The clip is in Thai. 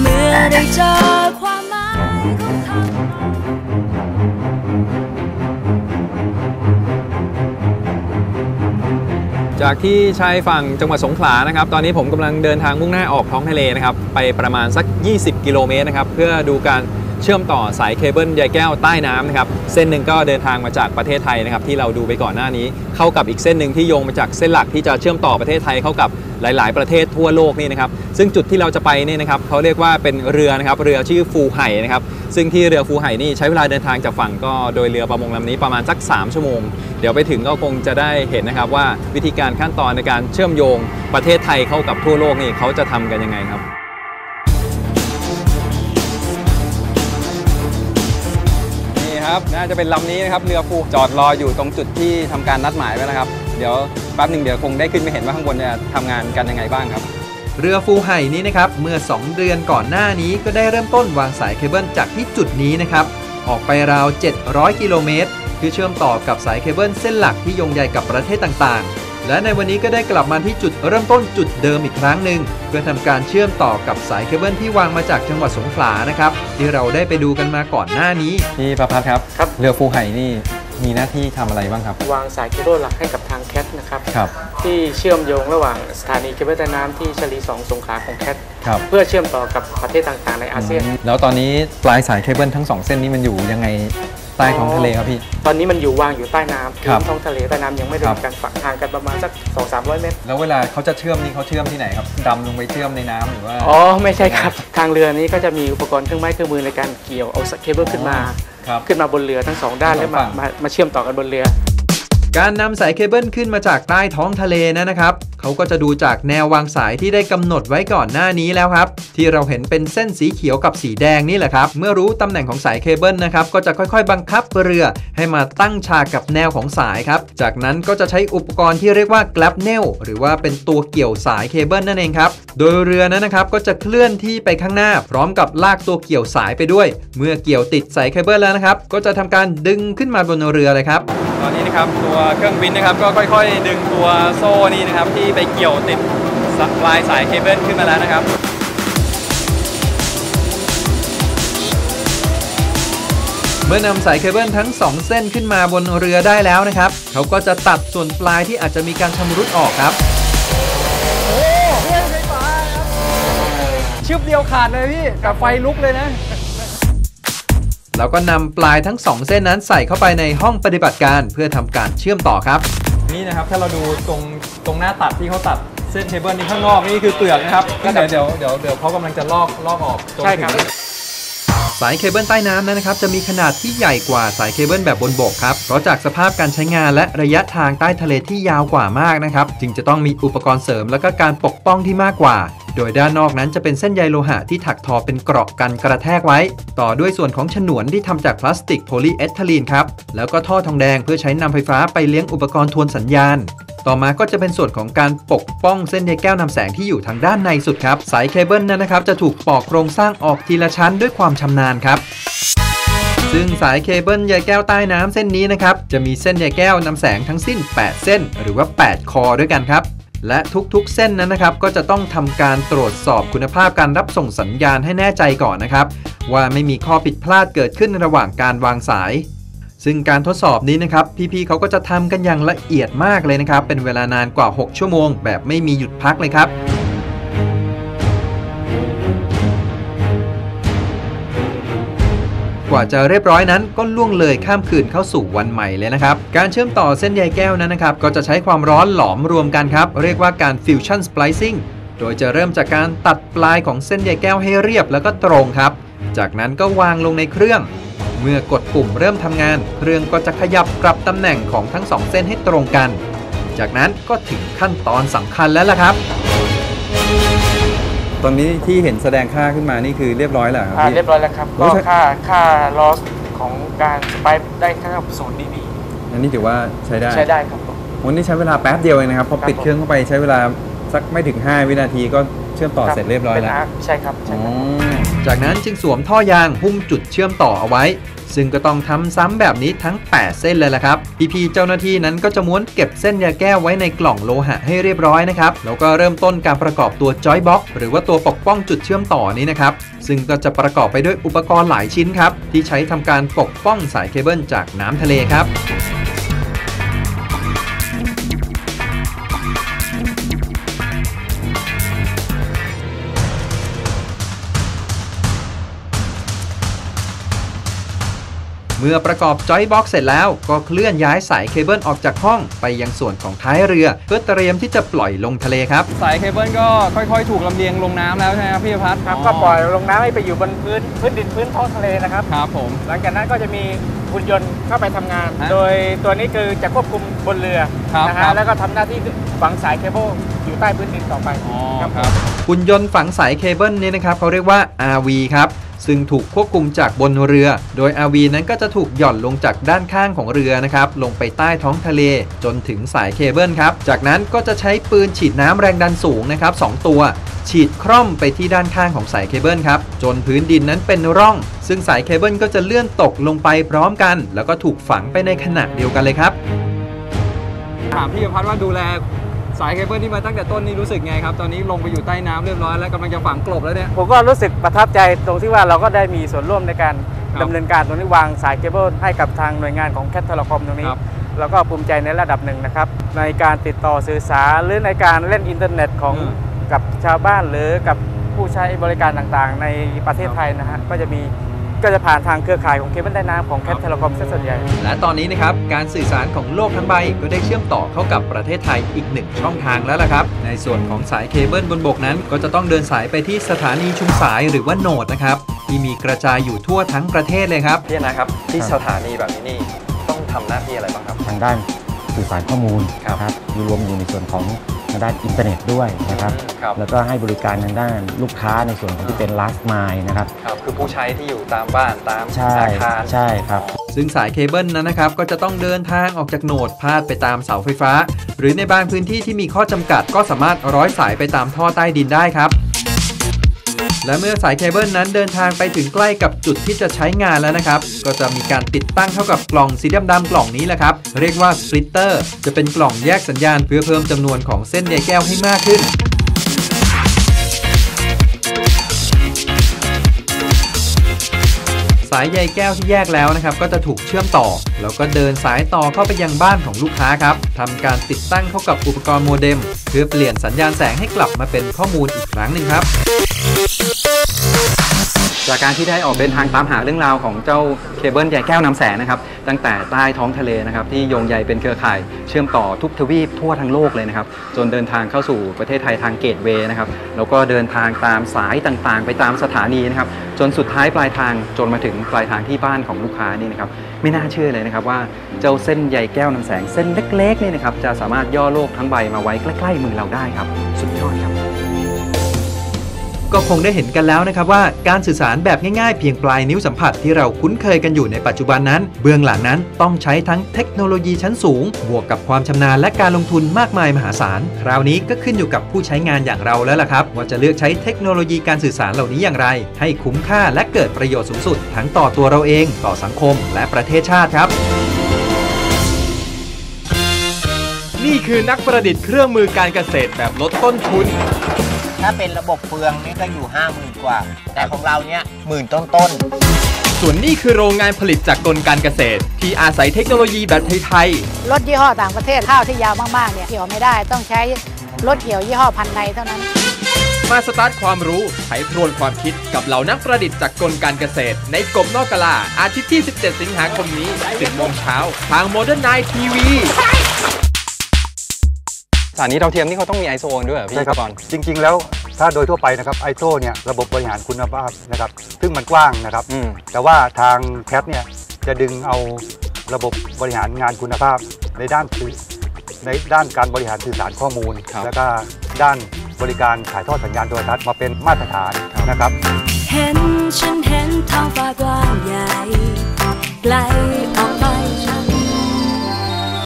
เมื่อได้เจอความหมายของคำจากที่ชายฝั่งจังหวัดสงขลานะครับ ตอนนี้ผมกำลังเดินทางมุ่งหน้าออกท้องทะเลนะครับ ไปประมาณสัก 20 กิโลเมตรนะครับ เพื่อดูการ เชื่อมต่อสายเคเบิลใยแก้วใต้น้ำนะครับเส้นหนึ่งก็เดินทางมาจากประเทศไทยนะครับที่เราดูไปก่อนหน้านี้ เข้ากับอีกเส้นหนึ่งที่โยงมาจากเส้นหลักที่จะเชื่อมต่อประเทศไทยเข้ากับหลาย ๆ ประเทศทั่วโลกนี่นะครับซึ่งจุดที่เราจะไปนี่นะครับเขาเรียกว่าเป็นเรือนะครับเรือชื่อฟูไห่นะครับซึ่งที่เรือฟูไห่นี่ใช้เวลาเดินทางจากฝั่งก็โดยเรือประมงลำนี้ประมาณสัก 3 ชั่วโมง เดี๋ยวไปถึงก็คงจะได้เห็นนะครับว่าวิธีการขั้นตอนในการเชื่อมโยงประเทศไทยเข้ากับทั่วโลกนี่เขาจะทำกันยังไงครับ นี่ครับน่าจะเป็นลำนี้นะครับเรือฟูจอดรออยู่ตรงจุดที่ทำการนัดหมายไว้นะครับ เดี๋ยวแป๊บหนึ่งเดี๋ยวคงได้ขึ้นไปเห็นว่าข้างบนจะทำงานกันยังไงบ้างครับ เรือฟูไห่นี้นะครับเมื่อ 2 เดือนก่อนหน้านี้ก็ได้เริ่มต้นวางสายเคเบิลจากที่จุดนี้นะครับออกไปราว 700 กิโลเมตร คือเชื่อมต่อกับสายเคเบิลเส้นหลักที่โยงใยกับประเทศต่างๆ และในวันนี้ก็ได้กลับมาที่จุดเริ่มต้นจุดเดิมอีกครั้งหนึ่งเพื่อทำการเชื่อมต่อกับสายเคเบิลที่วางมาจากจังหวัดสงขลานะครับที่เราได้ไปดูกันมาก่อนหน้านี้พี่ประพัฒน์ครับครับ เรือฟูไห่นี่มีหน้าที่ทำอะไรบ้างครับ วางสายเคเบิลหลักให้กับทางแคทนะครับครับ ที่เชื่อมโยงระหว่างสถานีเคเบิลใต้น้ำที่ชลีสองสงขลาของแคทครับเพื่อเชื่อมต่อกับประเทศต่างๆในอาเซียน แล้วตอนนี้ปลายสายเคเบิลทั้งสองเส้นนี้มันอยู่ยังไง ใต้ท้องทะเลครับพี่ ตอนนี้มันอยู่วางอยู่ใต้น้ำครับพื้นท้องทะเลใต้น้ำยังไม่ได้ครับมีการฝังทางกันประมาณสัก2 3 0 0 เมตร แล้วเวลาเขาจะเชื่อมนี่เขาเชื่อมที่ไหนครับดำลงไปเชื่อมในน้ำหรือว่า อ๋อไม่ใช่ครับ ทางเรือนี้ก็จะมีอุปกรณ์เครื่องไม้เครื่องมือในการเกี่ยวเอาเคเบิลขึ้นมาครับขึ้นมาบนเรือทั้งสองด้านทั้งสแล้อวงมาฝั่งมามาเชื่อมต่อกันบนเรือ การนำสายเคเบิลขึ้นมาจากใต้ท้องทะเลนะนะครับเขาก็จะดูจากแนววางสายที่ได้กำหนดไว้ก่อนหน้านี้แล้วครับ ที่เราเห็นเป็นเส้นสีเขียวกับสีแดงนี่แหละครับ เมื่อรู้ตำแหน่งของสายเคเบิลนะครับ ก็จะค่อยๆ บังคับเรือให้มาตั้งฉากกับแนวของสายครับ จากนั้นก็จะใช้อุปกรณ์ที่เรียกว่า g l a b n a i l หรือว่าเป็นตัวเกี่ยวสายเคเบิลนั่นเองครับ โดยเรือนั้นนะครับก็จะเคลื่อนที่ไปข้างหน้า พร้อมกับลากตัวเกี่ยวสายไปด้วย เมื่อเกี่ยวติดสายเคเบิลแล้วนะครับ ก็จะทำการดึงขึ้นมาบนเรือเลยครับ ตอนนี้นะครับตัวเครื่องบินนะครับก็ค่อยๆ ดึงตัวโซ่นี่นะครับที่ไปเกี่ยวติดปลายสายเคเบิลขึ้นมาแล้วนะครับเมื่อนำสายเคเบิลทั้ง 2 เส้นขึ้นมาบนเรือได้แล้วนะครับ เขาก็จะตัดส่วนปลายที่อาจจะมีการชำรุดออกครับชึบเดียวขาดเลยพี่กับไฟลุกเลยนะ แล้วก็นำปลายทั้ง 2 เส้นนั้นใส่เข้าไปในห้องปฏิบัติการเพื่อทำการเชื่อมต่อครับ นี่นะครับถ้าเราดูตรงตรงหน้าตัดที่เขาตัดเส้นเคเบิลนี่ข้างนอกนี่คือเปลือกนะครับก็เดี๋ยวเดี๋ยวเดี๋ยวเดี๋ยวเขากำลังจะลอกลอกออกจนใช่ครับถึงสายเคเบิลใต้น้ำนั้นนะครับจะมีขนาดที่ใหญ่กว่าสายเคเบิลแบบบนบกครับ เพราะจากสภาพการใช้งานและระยะทางใต้ทะเลที่ยาวกว่ามากนะครับ จึงจะต้องมีอุปกรณ์เสริม และก็การปกป้องที่มากกว่า โดยด้านนอกนั้นจะเป็นเส้นใยโลหะที่ถักทอเป็นเกราะกันกระแทกไว้ ต่อด้วยส่วนของฉนวนที่ทำจากพลาสติกโพลีเอทิลีนครับ แล้วก็ท่อทองแดงเพื่อใช้นำไฟฟ้าไปเลี้ยงอุปกรณ์ทวนสัญญาณ ต่อมาก็จะเป็นส่วนของการปกป้องเส้นใยแก้วนำแสงที่อยู่ทางด้านในสุดครับ สายเคเบิลนั้นนะครับจะถูกปอกโครงสร้างออกทีละชั้นด้วยความชำนาญครับซึ่งสายเคเบิลใยแก้วใต้น้ำเส้นนี้นะครับ จะมีเส้นใยแก้วนำแสงทั้งสิ้น 8 เส้น หรือว่า 8 คอด้วยกันครับ และทุกๆ เส้นนั้นนะครับ ก็จะต้องทำการตรวจสอบคุณภาพการรับส่งสัญญาณให้แน่ใจก่อนนะครับ ว่าไม่มีข้อผิดพลาดเกิดขึ้นระหว่างการวางสาย ซึ่งการทดสอบนี้นะครับ พี่ๆเขาก็จะทำกันอย่างละเอียดมากเลยนะครับ เป็นเวลานานกว่า 6 ชั่วโมง แบบไม่มีหยุดพักเลยครับ ว่าจะเรียบร้อยนั้นก็ล่วงเลยข้ามคืนเข้าสู่วันใหม่เลยนะครับ การเชื่อมต่อเส้นใยแก้วนั้นนะครับก็จะใช้ความร้อนหลอมรวมกันครับ เรียกว่าการ fusion splicing โดยจะเริ่มจากการตัดปลายของเส้นใยแก้วให้เรียบแล้วก็ตรงครับ จากนั้นก็วางลงในเครื่อง เมื่อกดปุ่มเริ่มทำงาน เครื่องก็จะขยับกลับตำแหน่งของทั้งสองเส้นให้ตรงกัน จากนั้นก็ถึงขั้นตอนสำคัญแล้วล่ะครับ ตอนนี้ที่เห็นแสดงค่าขึ้นมานี่คือเรียบร้อยแล้วครับอ่าพี่ เรียบร้อยแล้วครับ โอ้ก็ใช่ ค่าค่า loss ของการสไปป์ได้ค่าศูนย์ dB อันนี้ถือว่าใช้ได้ใช้ได้ครับผม วันนี้ใช้เวลาแป๊บเดียวเองนะครับพอครับ ปิดเครื่องเข้าไปใช้เวลาสักไม่ถึง 5 วินาทีก็เชื่อมต่อคเสร็จเรียบร้อยเป็นแล้วอาร์คใช่ครับใช่อ๋อ ครับ จากนั้นจึงสวมท่อยางหุ้มจุดเชื่อมต่อเอาไว้ ซึ่งก็ต้องทำซ้ำแบบนี้ทั้ง 8 เส้นเลยละครับ พี่ๆเจ้าหน้าที่นั้นก็จะม้วนเก็บเส้นยาแก้วไว้ในกล่องโลหะให้เรียบร้อยนะครับ แล้วก็เริ่มต้นการประกอบตัวจอยบ็อกหรือว่าตัวปกป้องจุดเชื่อมต่อนี้นะครับ ซึ่งก็จะประกอบไปด้วยอุปกรณ์หลายชิ้นครับที่ใช้ทำการปกป้องสายเคเบิลจากน้ำทะเลครับ เมื่อประกอบจอยบ็อกเสร็จแล้วก็เคลื่อนย้ายสายเคเบิลออกจากห้องไปยังส่วนของท้ายเรือ เพื่อเตรียมที่จะปล่อยลงทะเลครับ สายเคเบิลก็ค่อยๆ ถูกลำเลียงลงน้ำแล้วใช่ไหมครับพี่พัฒน์ครับก็ปล่อยลงน้ำให้ไปอยู่บนพื้นพื้นดินพื้นท้องทะเลนะครับครับผม หลังจากนั้นก็จะมีหุ่นยนต์เข้าไปทำงานฮะโดยตัวนี้คือจะควบคุมบนเรือครับนะครัฮะบแล้วก็ทำหน้าที่ฝังสายเคเบิลอยู่ใต้พื้นดินต่อไปอ๋อครับครับหุ่นยนต์ฝังสายเคเบิลนี้นะครับเขาเรียกว่า RV ครับ ซึ่งถูกควบคุมจากบนเรือ โดย RV นั้นก็จะถูกหย่อนลงจากด้านข้างของเรือนะครับ ลงไปใต้ท้องทะเลจนถึงสายเคเบิลครับ จากนั้นก็จะใช้ปืนฉีดน้ำแรงดันสูงนะครับสองตัว ฉีดคร่อมไปที่ด้านข้างของสายเคเบิลครับ จนพื้นดินนั้นเป็นร่อง ซึ่งสายเคเบิลก็จะเลื่อนตกลงไปพร้อมกัน แล้วก็ถูกฝังไปในขณะเดียวกันเลยครับถามพี่พัฒน์ว่าดูแล สายเคเบิลที่มาตั้งแต่ต้นนี่รู้สึกไงครับ ตอนนี้ลงไปอยู่ใต้น้ำเรียบร้อยแล้วกำลังจะฝังกลบแล้วเนี่ย ผมก็รู้สึกประทับใจตรงที่ว่าเราก็ได้มีส่วนร่วมในการครับดำเนินการตรงนี้วางสายเคเบิลให้กับทางหน่วยงานของแคทเทลคอมตรงนี้ครับแล้วก็ภูมิใจในระดับหนึ่งนะครับ ในการติดต่อสื่อสารหรือในการเล่นอินเทอร์เน็ตของอืมกับชาวบ้านหรือกับผู้ใช้บริการต่างๆ ในประเทศครับไทยนะฮะก็จะมี ก็จะผ่านทางเครือข่ายของเคเบิลใต้น้ำของแคทเทลคอมส่วนใหญ่ และตอนนี้นะครับ การสื่อสารของโลกทั้งใบก็ได้เชื่อมต่อเข้ากับประเทศไทยอีกหนึ่งช่องทางแล้วล่ะครับ ในส่วนของสายเคเบิลบนบกนั้น ก็จะต้องเดินสายไปที่สถานีชุมสายหรือว่าโหนดนะครับที่มีกระจายอยู่ทั่วทั้งประเทศเลยครับ พี่นะครับที่ครับสถานีแบบนี้นี่ต้องทำหน้าที่อะไรบ้างครับ ทางด้าน สื่อสารข้อมูลครับนะครับมีรวมอยู่ในส่วนของทางด้านอินเทอร์เน็ตด้วยนะครับ ครับแล้วก็ให้บริการทางด้านลูกค้าในส่วนของที่เป็น last mile นะครับ ครับคือผู้ใช้ที่อยู่ตามบ้านตามใช่อาคารใช่ครับ ซึ่งสายเคเบิลนั้นนะครับ ก็จะต้องเดินทางออกจากโหนดพาดไปตามเสาไฟฟ้า หรือในบางพื้นที่ที่มีข้อจำกัดก็สามารถร้อยสายไปตามท่อใต้ดินได้ครับ และเมื่อสายเคเบิลนั้นเดินทางไปถึงใกล้กับจุดที่จะใช้งานแล้วนะครับ ก็จะมีการติดตั้งเข้ากับกล่องสีดำๆกล่องนี้แหละครับ เรียกว่าสปลิตเตอร์จะเป็นกล่องแยกสัญญาณเพื่อเพิ่มจำนวนของเส้นใยแก้วให้มากขึ้นายใยแก้วที่แยกแล้วนะครับ ก็จะถูกเชื่อมต่อ แล้วก็เดินสายต่อเข้าไปยังบ้านของลูกค้าครับทำการติดตั้งเข้ากับอุปกรณ์โมเด็ม เพื่อเปลี่ยนสัญญาณแสงให้กลับมาเป็นข้อมูลอีกครั้งหนึ่งครับ จากการที่ได้ออกเดินทางตามหาเรื่องราวของเจ้าเคเบิลใยแก้วน้ำแสงนะครับ ตั้งแต่ใต้ท้องทะเลนะครับที่โยงใยเป็นเครือข่ายเชื่อมต่อทุกทวีปทั่วทั้งโลกเลยนะครับ จนเดินทางเข้าสู่ประเทศไทยทางเกตเวย์นะครับ แล้วก็เดินทางตามสายต่างๆ ไปตามสถานีนะครับ จนสุดท้ายปลายทางจนมาถึงปลายทางที่บ้านของลูกค้านี่นะครับ ไม่น่าเชื่อเลยนะครับว่าเจ้าเส้นใยแก้วน้ำแสงเส้นเล็กๆนี่นะครับจะสามารถย่อโลกทั้งใบมาไว้ใกล้ๆมือเราได้ครับ สุดยอดครับ ก็คงได้เห็นกันแล้วนะครับว่าการสื่อสารแบบง่ายๆ เพียงปลายนิ้วสัมผัสที่เราคุ้นเคยกันอยู่ในปัจจุบันนั้น เบื้องหลังนั้นต้องใช้ทั้งเทคโนโลยีชั้นสูง บวกกับความชำนาญและการลงทุนมากมายมหาศาล คราวนี้ก็ขึ้นอยู่กับผู้ใช้งานอย่างเราแล้วล่ะครับ ว่าจะเลือกใช้เทคโนโลยีการสื่อสารเหล่านี้อย่างไร ให้คุ้มค่าและเกิดประโยชน์สูงสุด ทั้งต่อตัวเราเองต่อสังคม และประเทศชาติครับนี่คือนักประดิษฐ์เครื่องมือการเกษตรแบบลดต้นทุน ถ้าเป็นระบบเฟืองนี่ก็อยู่5 0,000กว่า แต่ของเราเนี่ยหมื่นต้นๆ ส่วนนี่คือโรงงานผลิตจากกลการเกษตร ที่อาศัยเทคโนโลยีแบบไทยรถยี่ห้อต่างประเทศข้าวที่ยาวมากๆเนี่ยเกี่ยวไม่ได้ต้องใช้รถเกี่ยวยี่ห้อพันในเท่านั้นๆมาสตาร์ทความรู้ไขพรวนความคิดกับเหล่านักประดิษฐ์จากกลการเกษตร ในกบนอกกะลาอาทิตย์ที่ 17 สิงหาคมนี้10โมงเช้าทาง Modern Night TV สถานีดาวเทียมนี่เขาต้องมี ISO ด้วยเหรอพี่ใช่ครับ ก่อน จริง ๆ แล้วถ้าโดยทั่วไปนะครับไอโซเนี่ยระบบบริหารคุณภาพนะครับ ซึ่งมันกว้างนะครับ อืม แต่ว่าทางแคทเนี่ยจะดึงเอาระบบบริหารงานคุณภาพในด้านสื่อในด้านการบริหารสื่อสารข้อมูล ครับ แล้วก็ด้านบริการถ่ายทอดสัญญาณโทรทัศน์มาเป็นมาตรฐานนะครับ เห็นฉันเห็นท้องฟ้ากว้างใหญ่ไกลออก